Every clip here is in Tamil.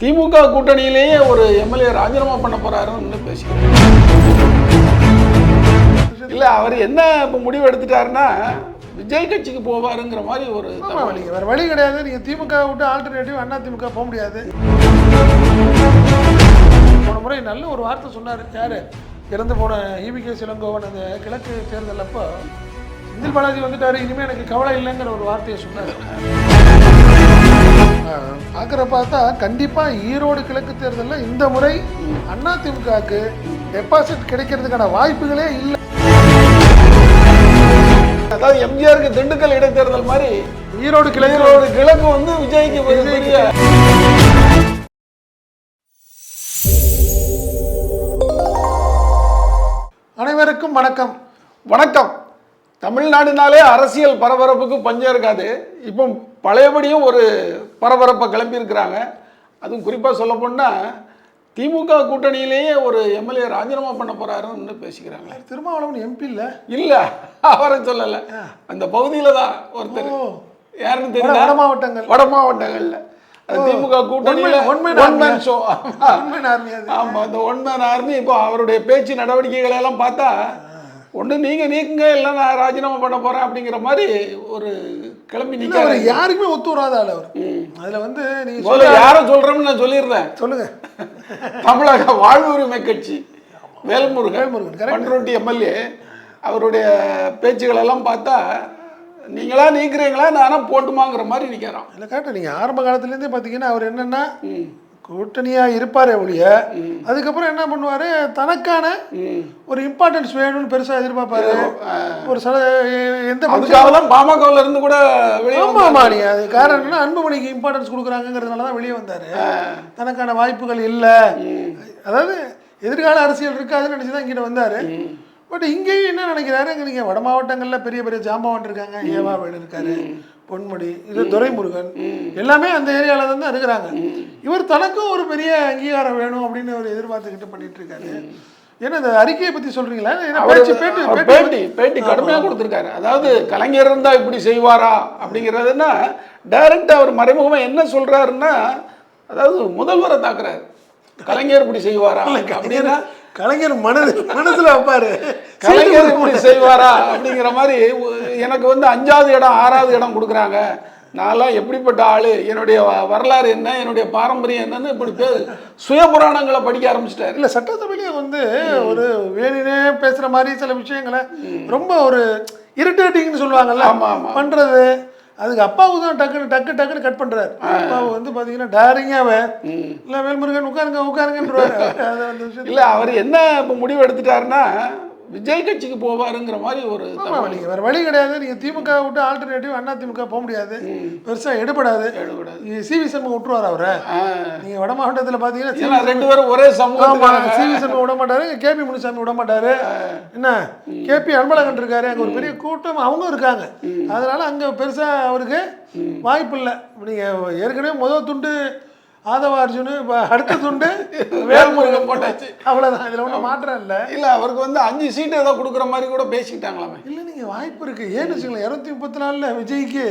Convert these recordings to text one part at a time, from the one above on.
திமுக கூட்டணியிலேயே ஒரு எம்எல்ஏ ராஜினாமா பண்ண போறாருன்னு பேசிக்கிறேன். இல்ல அவர் என்ன இப்போ முடிவு எடுத்துட்டாருன்னா விஜய் கட்சிக்கு போவாருங்கிற மாதிரி ஒரு வழி வேற வழி கிடையாது. நீங்க திமுக விட்டு ஆல்டர்னேட்டிவ் அண்ணா திமுக போக முடியாது. போன முறை நல்ல ஒரு வார்த்தை சொன்னாரு. யாரு? இறந்து போன ஈபிகே சிலங்கோவன் அந்த கிழக்கு தேர்தல் அப்போ. செந்தில் பாலாஜி வந்துட்டாரு. இனிமே எனக்கு கவலை இல்லைங்கிற ஒரு வார்த்தையை சொன்னாரு. பார்க்குற பார்த்தா கண்டிப்பா ஈரோடு கிழக்கு தேர்தலில் இந்த முறை அண்ணா திமுகவுக்கு டெபாசிட் கிடைக்கிறதுக்கான வாய்ப்புகளே இல்லை. அதாவது எம்ஜிஆருக்கு திண்டுக்கல் இடைத்தேர்தல் மாதிரி ஈரோடு கிழக்கு. ஈரோடு கிழக்கு வந்து விஜய்க்கு பெரிய அனைவருக்கும் வணக்கம். வணக்கம். தமிழ்நாடுனாலே அரசியல் பரபரப்புக்கு பஞ்சம் இருக்காது. இப்போ பழையபடியும் ஒரு பரபரப்பை கிளம்பியிருக்கிறாங்க. அதுவும் குறிப்பாக சொல்ல போனால் திமுக கூட்டணியிலேயே ஒரு எம்எல்ஏ ராஜினாமா பண்ண போறாருன்னு பேசிக்கிறாங்க திருமாவளவன் எம்பி இல்ல? இல்லை அவரை சொல்லலை. அந்த பகுதியில் தான் ஒருத்தர். யாருன்னு தெரியல. வட மாவட்டங்கள். வட மாவட்டங்கள்ல. திமுக கூட்டணியில் one man show one man army அது. ஆமா அந்த ஒன் மேன் ஆர்மி இப்போ அவருடைய பேச்சு நடவடிக்கைகளை எல்லாம் பார்த்தா ஒண்ணு நீங்க நீக்குங்க இல்லை நான் ராஜினாமா பண்ண போறேன் அப்படிங்கிற மாதிரி ஒரு கிளம்பி நிற்கிறாரு அவர் யாருக்குமே ஒத்து வராத ஆள் அவர். அதுல வந்து நீங்க சொல்ல யாரை சொல்றோம்னு நான் சொல்லியிருந்தேன். சொல்லுங்க. தமிழக வாழ்வுரிமை கட்சி. வேல்முருகன். வேல்முருகன். பண்ருட்டி எம்எல்ஏ. அவருடைய பேச்சுகள் எல்லாம் பார்த்தா நீங்களா நீக்கிறீங்களா நானா போட்டுமாங்கிற மாதிரி நிற்கிறான் இல்ல கரெக்ட் நீங்க ஆரம்ப காலத்துல இருந்தே பாத்தீங்கன்னா அவர் என்னன்னா கூட்டணியா இருப்பாரே ஒழிய அதுக்கப்புறம் என்ன பண்ணுவாரு? தனக்கான ஒரு இம்பார்ட்டன்ஸ் வேணும்னு பெருசா எதிர்பார்ப்பாரு. ஒரு சில எந்த பாமகவில் இருந்து கூட வெளியே ஆமா ஆமா நீ அது காரணம் என்னன்னா அன்புமணிக்கு இம்பார்ட்டன்ஸ் கொடுக்குறாங்கிறதுனால தான் வெளியே வந்தாரு. தனக்கான வாய்ப்புகள் இல்லை. அதாவது எதிர்கால அரசியல் இருக்காதுன்னு நினைச்சு தான் இங்கிட்ட வந்தாரு. பட் இங்கேயும் என்ன நினைக்கிறாரு? இங்க நீங்க வட மாவட்டங்கள்ல பெரிய பெரிய ஜாம்பவான் இருக்காங்க ஏவா வேலு இருக்காரு பொன்முடி இது துரைமுருகன். எல்லாமே அந்த ஏரியால தான் இருக்கிறாங்க. இவர் தனக்கும் ஒரு பெரிய அங்கீகாரம் வேணும் அப்படின்னு அவர் எதிர்பார்த்துக்கிட்டு பண்ணிட்டு இருக்காரு. ஏன்னா இந்த அறிக்கையை பத்தி சொல்றீங்களா? பேட்டு பேட்டி பேட்டி கடுமையாக கொடுத்துருக்காரு. அதாவது கலைஞர் இருந்தா இப்படி செய்வாரா அப்படிங்கிறதுனா டைரக்டா அவர் மறைமுகமா என்ன சொல்றாருன்னா அதாவது முதல்வரை தாக்குறாரு. கலைஞர் இப்படி செய்வாரா அப்படின்னா கலைஞர் மனது மனசுல வைப்பாரு. கலைஞர் இப்படி செய்வாரா அப்படிங்கிற மாதிரி எனக்கு வந்து அஞ்சாவது இடம் ஆறாவது இடம் கொடுக்குறாங்க. நான்லாம் எப்படிப்பட்ட ஆளு? என்னுடைய வரலாறு என்ன? என்னுடைய பாரம்பரியம் என்னன்னு இப்படி பே சுய புராணங்களை படிக்க ஆரம்பிச்சிட்டாரு. இல்ல சட்டசபையிலே வந்து ஒரு வேணினே பேசுற மாதிரி சில விஷயங்களை ரொம்ப ஒரு இரிட்டேட்டிங்னு சொல்லுவாங்கல்ல. பண்றது அதுக்கு அப்பாவுக்கு தான் டக்குன்னு டக்கு டக்குன்னு கட் பண்றாரு. அப்பாவு வந்து பாத்தீங்கன்னா டேரிங்காவே இல்ல வேல்முருகன் உட்காருங்க உட்காருங்கன்றாரு இல்ல அவர் என்ன இப்போ முடிவு எடுத்துட்டாருன்னா விஜய் கட்சிக்கு போவாருங்கிற மாதிரி ஒரு ஆமா நீங்க வேற வழி கிடையாது. நீங்க திமுக விட்டு ஆல்டர்னேட்டிவ் அண்ணா திமுக போக முடியாது. பெருசா எடுபடாது. எடுபடாது. சி வி சண்முகம் விட்டுருவார் அவரை. ஆ. நீங்க வட மாவட்டத்துல ஏன்னா ரெண்டு பேரும் ஒரே சமூகத்துக்காக சிவி சண்முகம் விட மாட்டாரு கேபி முனுசாமி விட மாட்டாரு. என்ன? கேபி அன்பழகன் இருக்காரு அங்க ஒரு பெரிய கூட்டம் அவங்க இருக்காங்க. அதனால அங்க பெருசா அவருக்கு வாய்ப்பு இல்லை. நீங்க ஏற்கனவே முதல் துண்டு ஆதவ அர்ஜுனு இப்ப அடுத்த துண்டு வேல்முருகன் போட்டாச்சு. அவ்வளவுதான். இதுல ஒன்றும் மாற்றம் இல்லை. இல்ல அவருக்கு வந்து அஞ்சு சீட்டு ஏதோ கொடுக்குற மாதிரி கூட பேசிக்கிட்டாங்களாமே இல்லை நீங்க வாய்ப்பு இருக்கு. ஏன்னு வச்சுக்கலாம் இரநூத்தி முப்பத்தி நாலுல விஜய்க்கு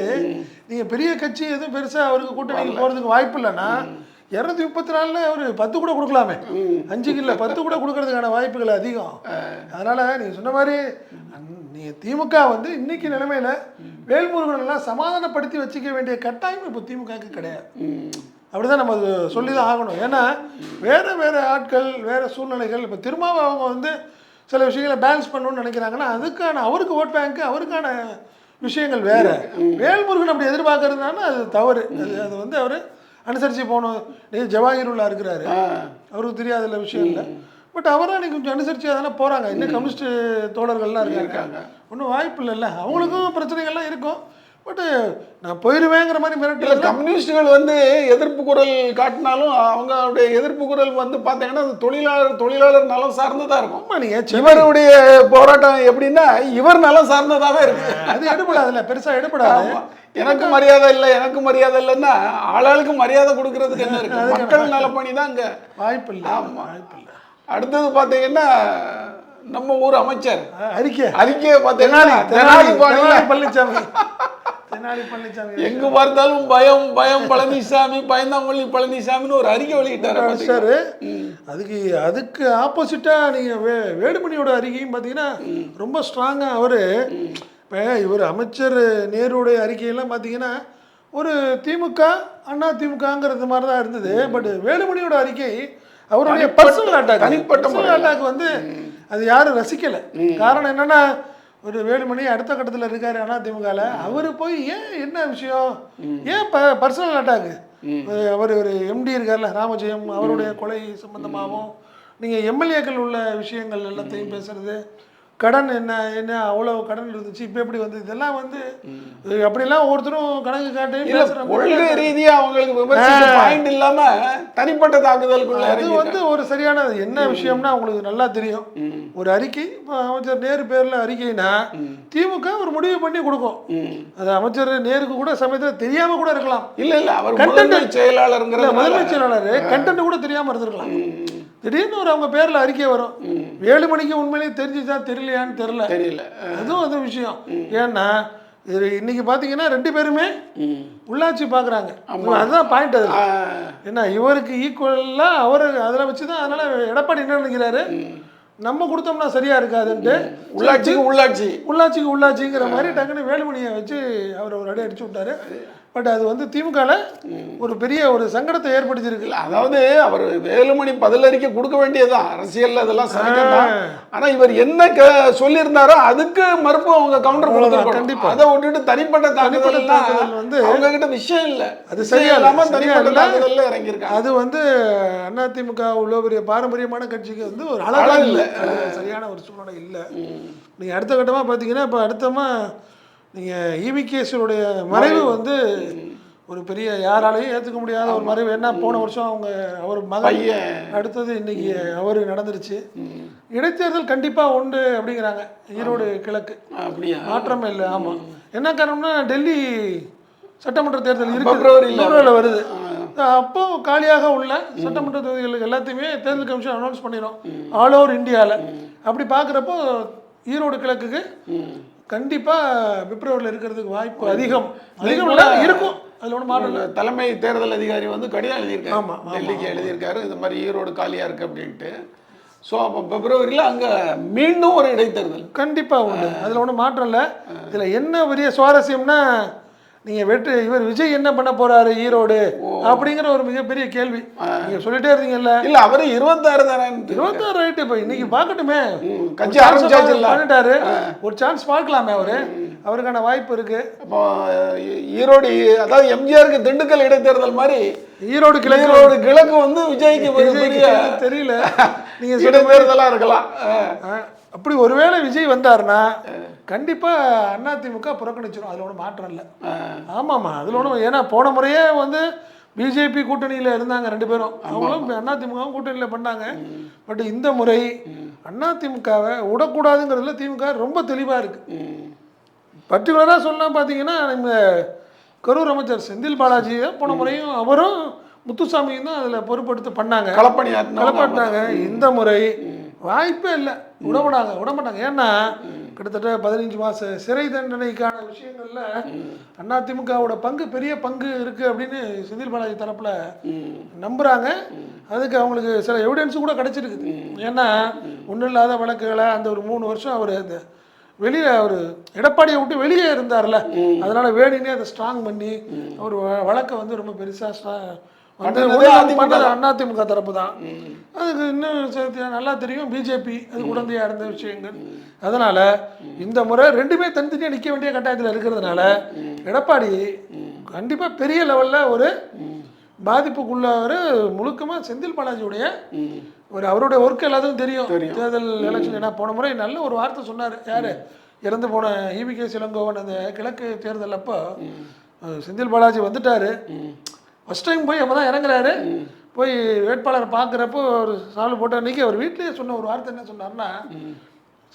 நீங்க பெரிய கட்சி எதுவும் பெருசா அவருக்கு கூட்டணிக்கு போறதுக்கு வாய்ப்பு இல்லைன்னா இரநூத்தி முப்பத்தி நாலுல ஒரு பத்து கூட கொடுக்கலாமே. அஞ்சுக்கு இல்லை பத்து கூட கொடுக்கறதுக்கான வாய்ப்புகள் அதிகம். அதனால நீங்க சொன்ன மாதிரி அந்- நீங்க திமுக வந்து இன்னைக்கு நிலைமையில வேல்முருகன் எல்லாம் சமாதானப்படுத்தி வச்சுக்க வேண்டிய கட்டாயம் இப்போ திமுகவுக்கு கிடையாது. அப்படிதான் நம்ம அது சொல்லி தான் ஆகணும். ஏன்னா வேற வேற ஆட்கள் வேற சூழ்நிலைகள் இப்போ திருமாவை அவங்க வந்து சில விஷயங்களை பேலன்ஸ் பண்ணணும்னு நினைக்கிறாங்கன்னா அதுக்கான அவருக்கு ஓட் பேங்க் அவருக்கான விஷயங்கள் வேற. வேல்முருகன் அப்படி எதிர்பார்க்கறதுனால அது தவறு. அது அது வந்து அவர் அனுசரித்து போகணும். நீ ஜவாஹிருல்லா இருக்கிறாரு. அவருக்கு தெரியாதுல்ல விஷயம் இல்லை பட் அவரும் நீ கொஞ்சம் அனுசரித்து அதெல்லாம் போகிறாங்க இன்னும் கம்யூனிஸ்ட் தோழர்கள்லாம் இருக்காங்க. ஒன்றும் வாய்ப்பு இல்லைல்ல. அவங்களுக்கும் பிரச்சனைகள்லாம் இருக்கும். பட் நான் போயிடுவேங்கிற மாதிரி மிரட்டல கம்யூனிஸ்டுகள் வந்து எதிர்ப்பு குரல் காட்டினாலும் அவங்களுடைய எதிர்ப்பு குரல் வந்து பார்த்தீங்கன்னா தொழிலாளர் தொழிலாளர் நலம் சார்ந்ததா இருக்கும். ஆமா நீங்க செ- இவருடைய போராட்டம் எப்படின்னா இவர் நலம் சார்ந்ததாவே இருக்கு. அது எடுபடாதுல்ல பெருசா எடுபடாது. எனக்கு மரியாதை இல்லை எனக்கு மரியாதை இல்லைன்னா ஆளாளுக்கு மரியாதை கொடுக்கறதுக்கு என்ன இருக்கு? மக்கள் நலப்பணி தான் அங்க வாய்ப்பு இல்லை ஆமா. வாய்ப்பு இல்லை. அடுத்தது பார்த்தீங்கன்னா நம்ம ஊர் அமைச்சர். அறிக்கை. அறிக்கையை பார்த்தீங்கன்னா பழனிசாமி தெனாலி பழனிசாமி எங்க பார்த்தாலும் பயம் பயம். பழனிசாமி பயந்தாங்கொல்லி பழனிசாமின்னு ஒரு அறிக்கை வெளியிட்டாரு? சார் அதுக்கு அதுக்கு ஆப்போசிட்டாக நீங்கள் வே வேலுமணியோட அறிக்கையும் பார்த்தீங்கன்னா ரொம்ப ஸ்ட்ராங்காக அவர். இப்போ இவர் அமைச்சர் நேருடைய அறிக்கையெல்லாம் பார்த்தீங்கன்னா ஒரு திமுக அண்ணா திமுகங்கிறது மாதிரி தான் இருந்தது பட் வேலுமணியோட அறிக்கை அவருடைய பர்சனல் அட்டாக் தனிப்பட்ட அட்டாக் வந்து அது யாரும் ரசிக்கலை. காரணம் என்னன்னா ஒரு வேலுமணி அடுத்த கட்டத்தில் இருக்காரு அண்ணா திமுகவில் அவர் போய் ஏன் என்ன விஷயம்? ஏன் ப பர்சனல் அட்டாக்கு அவர் ஒரு எம்டி இருக்கார்ல ராமஜெயம் அவருடைய கொலை சம்பந்தமாகவும் நீங்கள் எம்எல்ஏக்கள் உள்ள விஷயங்கள் எல்லாத்தையும் பேசுறது. கடன் என்ன என்ன அவ்வளோ கடன் இருந்துச்சு இப்போ எப்படி வந்து இதெல்லாம் வந்து அப்படிலாம் ஒவ்வொருத்தரும் கணக்கு காட்டி கொள்கை ரீதியா அவங்களுக்கு பாயிண்ட் இல்லாம தனிப்பட்ட தாக்குதலுக்குள்ள அது வந்து ஒரு சரியான என்ன விஷயம்னா உங்களுக்கு நல்லா தெரியும். ஒரு அறிக்கை இப்போ அமைச்சர் நேரு பேர்ல அறிக்கைனா திமுக ஒரு முடிவு பண்ணி கொடுக்கும். அது அமைச்சர் நேருக்கு கூட சமயத்தில் தெரியாம கூட இருக்கலாம். இல்ல இல்ல அவர் இல்ல செயலாளருங்கிற முதன்மை செயலாளர் கண்டென்ட் கூட தெரியாம இருந்திருக்கலாம். திடீர்னு ஒரு அவங்க பேர்ல அறிக்கை வரும். ஏழு மணிக்கு உண்மையிலேயே தெரிஞ்சுச்சா தெரியலையான்னு தெரியல. தெரியல. அதுவும் அது விஷயம். ஏன்னா இது இன்னைக்கு பாத்தீங்கன்னா ரெண்டு பேருமே உள்ளாட்சி பாக்குறாங்க. அதுதான் பாயிண்ட் அது ஏன்னா இவருக்கு ஈக்குவலாக அவர் அதில் வச்சு தான் அதனால எடப்பாடி என்ன நினைக்கிறாரு? நம்ம கொடுத்தோம்னா சரியா இருக்காதுன்ட்டு உள்ளாட்சிக்கு உள்ளாட்சி. உள்ளாட்சிக்கு உள்ளாட்சிங்கிற மாதிரி டக்குன்னு வேலுமணியை வச்சு அவர் ஒரு அடி அடிச்சு விட்டாரு. பட் அது வந்து திமுகல ஒரு பெரிய ஒரு சங்கடத்தை ஏற்படுத்தியிருக்கு. இல்ல அதாவது அவர் வேலுமணி பதிலறிக்கை கொடுக்க வேண்டியதுதான். அரசியல்ல அதெல்லாம் சகஜம்தான் ஆனா இவர் என்ன க- சொல்லியிருந்தாரோ அதுக்கு மறுப்பு அவங்க கவுண்டர் அவ்வளவுதான், கொடுத்துருக்கணும். கண்டிப்பா. அதை விட்டுட்டு தனிப்பட்ட தாக்குதல் வந்து அவங்க கிட்ட விஷயம் இல்ல. அது சரியா இல்ல, இல்லாம சரியா தனிப்பட்ட. தாக்குதல்ல இறங்கியிருக்காங்க. அது வந்து அதிமுக உள்ள பெரிய பாரம்பரியமான கட்சிக்கு வந்து ஒரு அழகா அழகு இல்லை. சரியான ஒரு சூழ்நிலை இல்லை. நீங்க அடுத்த கட்டமா பார்த்தீங்கன்னா இப்போ அடுத்தமா நீங்க ஈவி கேஸுடைய மறைவு வந்து ஒரு பெரிய யாராலையும் ஏத்துக்க முடியாத ஒரு மறைவு. என்ன போன வருஷம் அவங்க அவர் மகன் அடுத்தது இன்னைக்கு அவரு நடந்துருச்சு. இடைத்தேர்தல் கண்டிப்பா உண்டு அப்படிங்கிறாங்க. ஈரோடு கிழக்கு. அப்படியா? மாற்றமே இல்லை. ஆமா. என்ன காரணம்னா டெல்லி சட்டமன்ற தேர்தல் இருக்கு வருது. அப்போ காலியாக உள்ள சட்டமன்ற தொகுதிகளுக்கு எல்லாத்தையுமே தேர்தல் கமிஷன் அனௌன்ஸ் பண்ணிடும் ஆல் ஓவர் இந்தியாவில் அப்படி பார்க்குறப்போ ஈரோடு கிழக்குக்கு கண்டிப்பா பிப்ரவரியில் இருக்கிறதுக்கு வாய்ப்பு அதிகம். அதிகம் இருக்கும். அதில் ஒன்றும் மாற்றம் இல்லை. தலைமை தேர்தல் அதிகாரி வந்து கடிதம் எழுதியிருக்காரு. ஆமா, ஆமா, டெல்லிக்கு எழுதியிருக்காரு. இந்த மாதிரி ஈரோடு காலியா இருக்கு அப்படின்ட்டு. ஸோ அப்போ பிப்ரவரியில் அங்க மீண்டும் ஒரு இடைத்தேர்தல். கண்டிப்பா உண்டு. அதுல ஒன்றும் மாற்றம் இல்லை. இதுல என்ன பெரிய சுவாரஸ்யம்னா நீங்க வெற்றி இவர் விஜய் என்ன பண்ண போறாரு ஈரோடு அப்படிங்கிற ஒரு மிகப்பெரிய கேள்வி. நீங்க சொல்லிட்டே இருந்தீங்கல்ல? இல்ல அவரு இருபத்தாறு தானே இருபத்தாறு ரைட்டு இப்போ இன்னைக்கு பார்க்கட்டுமே. கட்சி பண்ணிட்டாரு. ஒரு சான்ஸ் பார்க்கலாமே அவரு. அவருக்கான வாய்ப்பு இருக்கு. ஈரோடு அதாவது எம்ஜிஆருக்கு திண்டுக்கல் இடைத்தேர்தல் மாதிரி ஈரோடு கிழக்கு ஈரோடு கிழக்கு வந்து விஜய்க்கு தெரியல. நீங்க சொல்ற மாதிரி இடைத்தேர்தலா இருக்கலாம். அப்படி ஒருவேளை விஜய் வந்தாருன்னா கண்டிப்பா அதிமுக புறக்கணிச்சிடும் அதுல ஒன்றும் மாற்றம் இல்லை. ஆமாம்மா அதில் ஒன்றும் ஏன்னா போன முறையே வந்து பிஜேபி கூட்டணியில் இருந்தாங்க ரெண்டு பேரும். அவங்களும் அதிமுகவும் கூட்டணியில் பண்ணாங்க. பட் இந்த முறை அதிமுகவை விடக்கூடாதுங்கிறதுல திமுக ரொம்ப தெளிவாக இருக்கு. ம். பர்டிகுலராக சொல்லலாம் பார்த்தீங்கன்னா நம்ம கரூர் அமைச்சர் செந்தில் பாலாஜி போன முறையும் அவரும் முத்துசாமியும் தான் அதில் பொறுப்பெடுத்து பண்ணாங்க. களப்பணியாற்றினவங்க கலப்பாட்டினாங்க இந்த முறை வாய்ப்பே இல்லை. விடமாட்டாங்க விடமாட்டாங்க ஏன்னா கிட்டத்தட்ட பதினஞ்சு மாத சிறை தண்டனைக்கான விஷயங்கள்ல அதிமுகவோட பங்கு பெரிய பங்கு இருக்குது அப்படின்னு செந்தில் பாலாஜி தரப்பில் நம்புகிறாங்க அதுக்கு அவங்களுக்கு சில எவிடன்ஸ் கூட கிடச்சிருக்குது. ஏன்னா ஒன்றும் இல்லாத வழக்குகளை அந்த ஒரு மூணு வருஷம் அவர் அந்த வெளியே அவர் எடப்பாடியை விட்டு வெளியே இருந்தார்ல. அதனால் வேணின்னே அதை ஸ்ட்ராங் பண்ணி அவர் வ- வழக்கை வந்து ரொம்ப பெருசாக அதிமுக தரப்பு தான். அதுக்கு இன்னும் நல்லா தெரியும். பிஜேபி அது உடந்தையா இருந்த விஷயங்கள். அதனால இந்த முறை ரெண்டுமே தனித்தனியாக நிற்க வேண்டிய கட்டாயத்தில் இருக்கிறதுனால எடப்பாடி கண்டிப்பா பெரிய லெவல்ல ஒரு பாதிப்புக்குள்ளவர் முழுக்கமாக செந்தில் பாலாஜியுடைய. ஒரு அவருடைய ஒர்க் எல்லாத்துக்கும் தெரியும். தேர்தல் எலெக்ஷன் ஏன்னா போன முறை நல்ல ஒரு வார்த்தை சொன்னார். யாரு? இறந்து போன ஈவி கே. இளங்கோவன் அந்த கிழக்கு தேர்தல் அப்போ செந்தில் பாலாஜி வந்துட்டாரு. ஃபர்ஸ்ட் டைம் போய் நம்ம தான் இறங்குறாரு போய் வேட்பாளரை பார்க்குறப்போ ஒரு சால் போட்ட அன்னைக்கு அவர் வீட்டிலேயே சொன்ன ஒரு வார்த்தை என்ன சொன்னார்னா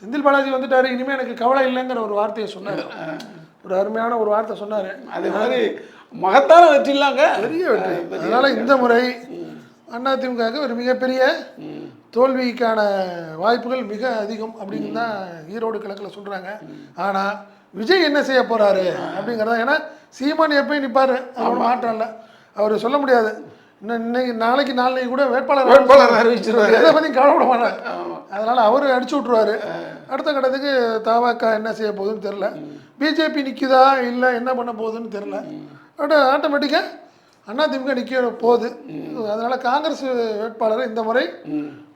செந்தில் பாலாஜி வந்துட்டாரு இனிமே எனக்கு கவலை இல்லைங்கிற ஒரு வார்த்தையை சொன்னார். ஒரு அருமையான ஒரு வார்த்தை சொன்னார். அதே மாதிரி மகத்தான வெற்றி இல்லாங்க. பெரிய வெற்றி. அதனால இந்த முறை அதிமுகவுக்கு ஒரு மிகப்பெரிய தோல்விக்கான வாய்ப்புகள் மிக அதிகம் அப்படின்னு தான் ஈரோடு கிழக்கில் சொல்றாங்க. ஆனா விஜய் என்ன செய்ய போறாரு அப்படிங்கிறத ஏன்னா சீமான் எப்பயும் நிப்பாரு. அவரோட மாற்றம் இல்லை. அவர் சொல்ல முடியாது. இன்னும் இன்னைக்கு நாளைக்கு நாளைக்கு கூட வேட்பாளர் வேட்பாளர் அறிவிச்சிருவாரு. எதை பற்றி கவலைப்பட மாட்டார். அதனால அவர் அடிச்சு விட்ருவாரு அடுத்த கட்டத்துக்கு தவாக்கா என்ன செய்ய போகுதுன்னு தெரில பிஜேபி நிற்குதா இல்லை என்ன பண்ண போகுதுன்னு தெரில பட் ஆட்டோமேட்டிக்காக அதிமுக நிற்க போகுது. அதனால காங்கிரஸ் வேட்பாளர் இந்த முறை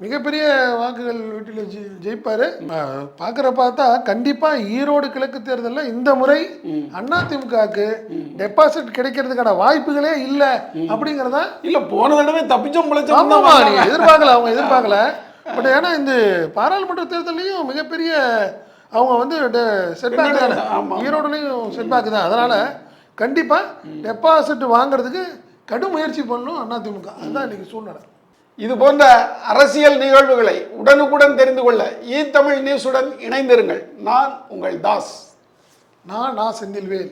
மிகப்பெரிய வாக்குகள் வீட்டில் ஜெ ஜெயிப்பார். பார்க்குற பார்த்தா கண்டிப்பாக ஈரோடு கிழக்கு தேர்தலில் இந்த முறை அதிமுகவுக்கு டெபாசிட் கிடைக்கிறதுக்கான வாய்ப்புகளே இல்லை அப்படிங்கிறதா இல்ல போன தடவை தப்பிச்சோம் பிழைச்சோம் எதிர்பார்க்கல அவங்க எதிர்பார்க்கல. பட் ஏன்னா இந்த பாராளுமன்ற தேர்தலையும் மிகப்பெரிய அவங்க வந்து செட்பேக் தானே. ஈரோடுலையும் செட்பேக் தான். அதனால கண்டிப்பா டெபாசிட் வாங்குறதுக்கு கடும் முயற்சி பண்ணணும் அதிமுக அதுதான் இன்னைக்கு சூழ்நிலை. இது போன்ற அரசியல் நிகழ்வுகளை உடனுக்குடன் தெரிந்து கொள்ள ஈ தமிழ் நியூஸுடன் இணைந்திருங்கள். நான் உங்கள் தாஸ். நான் நான் செந்தில்வேல்.